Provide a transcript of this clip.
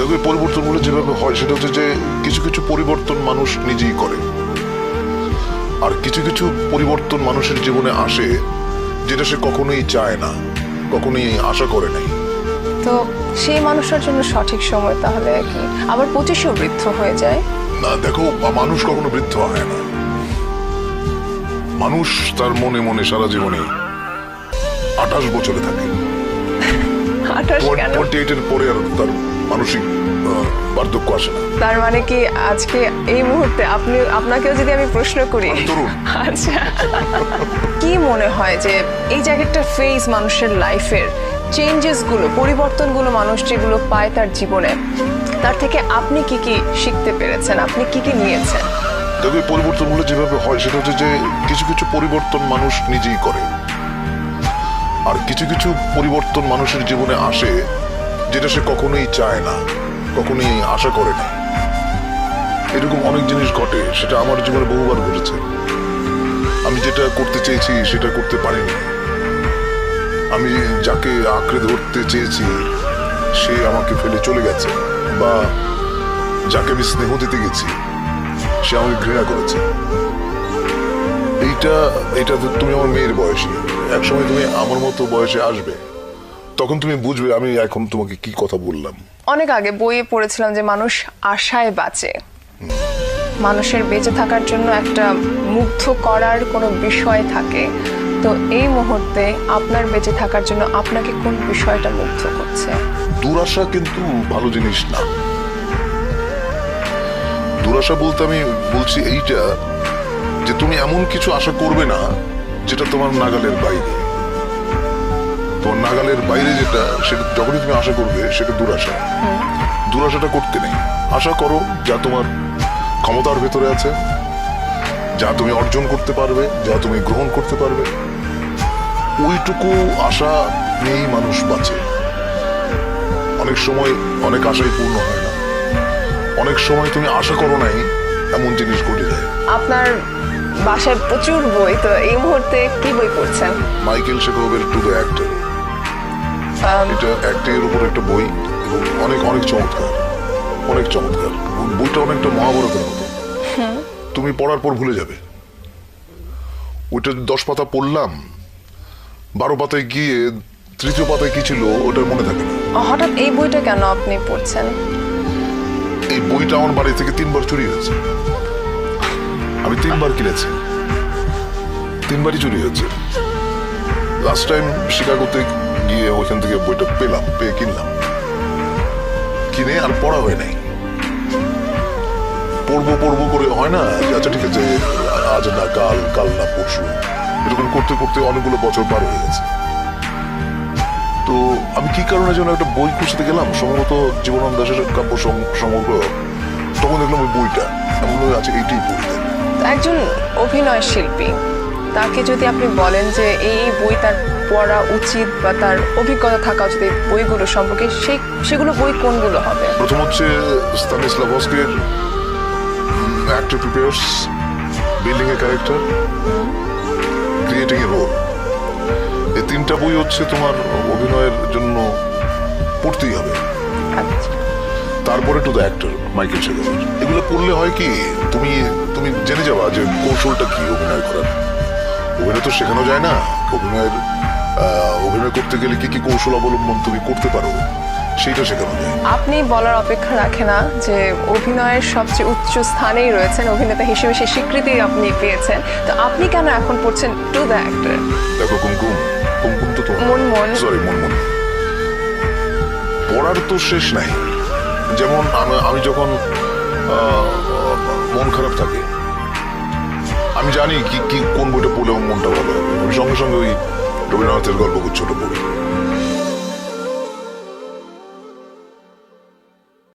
দেখো এই পরিবর্তনগুলো যেভাবে হয় সেটা হচ্ছে যে কিছু কিছু পরিবর্তন মানুষ নিজেই করে। আর কিছু কিছু পরিবর্তন মানুষের জীবনে আসে যেটা সে কখনোই চায় না কখনোই আশা করে নাই। তো সেই মানুষটার জন্য সঠিক সময় তাহলে কি? আবার পঁচিশেও বৃদ্ধ হয়ে যায়? না দেখো মানুষ কখনো বৃদ্ধ হয় না। মানুষ তার মনে মনে সারা জীবনে আঠাশ বছরে থাকে। টোয়েন্টি এইটের পরে আর তার মানসিক বার্ধক্য আসে না। তার মানে কি আজকে এই মুহূর্তে আপনি আপনাকেও যদি আমি প্রশ্ন করি? আচ্ছা। কি মনে হয় যে এই একটা ফেজ মানুষের লাইফের চেঞ্জেসগুলো পরিবর্তনগুলো মানুষ যেগুলো পায় তার জীবনে তার থেকে আপনি কি কি শিখতে পেরেছেন? আপনি কি কি নিয়েছেন? দেখো এই পরিবর্তনগুলো যেভাবে হয় সেটা হচ্ছে যে কিছু কিছু পরিবর্তন মানুষ নিজেই করে। আর কিছু কিছু পরিবর্তন মানুষের জীবনে আসে যেটা সে কখনোই চায় না, কখনোই আশা করে না। এরকম অনেক জিনিস ঘটে, সেটা আমার জীবনে বহুবার ঘটেছে। আমি যেটা করতে চেয়েছি, সেটা করতে পারিনি। আমি যাকে আঁকড়ে ধরতে চেয়েছি, সে আমাকে ফেলে চলে গেছে, বা যাকে আমি স্নেহ দিতে গেছি, সে আমাকে ঘৃণা করেছে। এইটা এটা তুমি আমার মেয়ের বয়সী। একসময় তুমি আমার মতো বয়সে আসবে। তখন তুমি বুঝবে আমি এখন তোমাকে কি কথা বললাম। অনেক আগে বইয়ে পড়েছিলাম যে মানুষ আশায় বাঁচে। মানুষের বেঁচে থাকার জন্য একটা মুগ্ধ করার কোনো বিষয় থাকে। তো এই মুহূর্তে আপনার বেঁচে থাকার জন্য আপনাকে কোন বিষয়টা মুগ্ধ করছে? দুরাশা কিন্তু ভালো জিনিস না। দুরাশা বলতে আমি বলছি এইটা যে তুমি এমন কিছু আশা করবে না যেটা তোমার নাগালের বাইরে। তোমার নাগালের বাইরে যেটা সেটা যখনই তুমি আশা করবে সেটা দুরাশা। দুরাশাটা করতে নেই। আশা করো যা তোমার ক্ষমতার ভেতরে আছে যা তুমি অর্জন করতে পারবে যা তুমি গ্রহণ করতে পারবে ওইটুকু আশা নিয়েই মানুষ বাঁচে। অনেক সময় অনেক আশাই পূর্ণ হয় না। অনেক সময় তুমি আশা করো নাই এমন জিনিস ঘটে যায়। আপনার বাসায় প্রচুর বই তো এই মুহূর্তে কি বই পড়ছেন? মাইকেল শেকোভের টু দ্য অ্যাক্টর এটা অ্যাক্টিং এর উপর একটা বই এবং অনেক অনেক চমৎকার। অনেক চমৎকার। বইটা অনেকটা মহাভারতের মতো। তুমি পড়ার পর ভুলে যাবে। ওইটা দশ পাতা পড়লাম বারো পাতায় গিয়ে তৃতীয় পাতায় কি ছিল ওটার মনে থাকে না। হঠাৎ এই বইটা কেন আপনি পড়ছেন? এই বইটা আমার বাড়ি থেকে তিনবার চুরি হয়েছে। আমি তিনবার কিনেছি। তিনবারই চুরি হয়েছে। লাস্ট টাইম শিকাগোতে গিয়ে ওইখান থেকে বইটা পেলাম, পেয়ে কিনলাম। কিনে আর পড়া হয় নাই। পড়ব পড়ব করে হয় না? আচ্ছা ঠিক আছে, আজ না, কাল কাল না, পরশু। এরকম করতে করতে অনেকগুলো বছর পার হয়ে গেছে। তো আমি কি কারণে যেন একটা বই খুঁজতে গেলাম? সম্ভবত জীবনানন্দ দাসের কাব্য সমগ্র তখন দেখলাম ওই বইটা। এমন আছে, এইটাই পড়ি একজন অভিনয় শিল্পী। তাকে যদি আপনি বলেন যে এই বই তার পড়া উচিত বা তার অভিজ্ঞতা থাকা উচিত এই বইগুলো সম্পর্কে সেই সেগুলো বই কোনগুলো হবে? প্রথম হচ্ছে স্তানিস্লাভস্কের actor prepares building a character creating a role এই তিনটা বই হচ্ছে তোমার অভিনয়ের জন্য পড়তেই হবে। আচ্ছা। তারপরে to the actor Michael Chekhov এগুলো পড়লে হয় কি তুমি তুমি জেনে যাবা যে কৌশলটা কি অভিনয় করার। অভিনয় তো শেখানো যায় না। অভিনয়ের অভিনয় করতে গেলে কি কি কৌশল অবলম্বন তুমি করতে পারো সেইটা শেখানো যায়। আপনি বলার অপেক্ষা রাখে না যে অভিনয়ের সবচেয়ে উচ্চ স্থানেই রয়েছেন অভিনেতা হিসেবে সেই স্বীকৃতি আপনি পেয়েছেন। তো আপনি কেন এখন পড়ছেন টু দ্য অ্যাক্টর দেখো কুমকুম কুমকুম তো তোমার। মুনমুন। সরি মনমন। পড়ার তো শেষ নাই। যেমন আমি যখন মন খারাপ থাকে আমি জানি কি কি, কোন বইটা পড়লে আমার মনটা ভালো হবে আমি সঙ্গে সঙ্গে ওই রবীন্দ্রনাথের গল্পগুচ্ছটা পড়ি।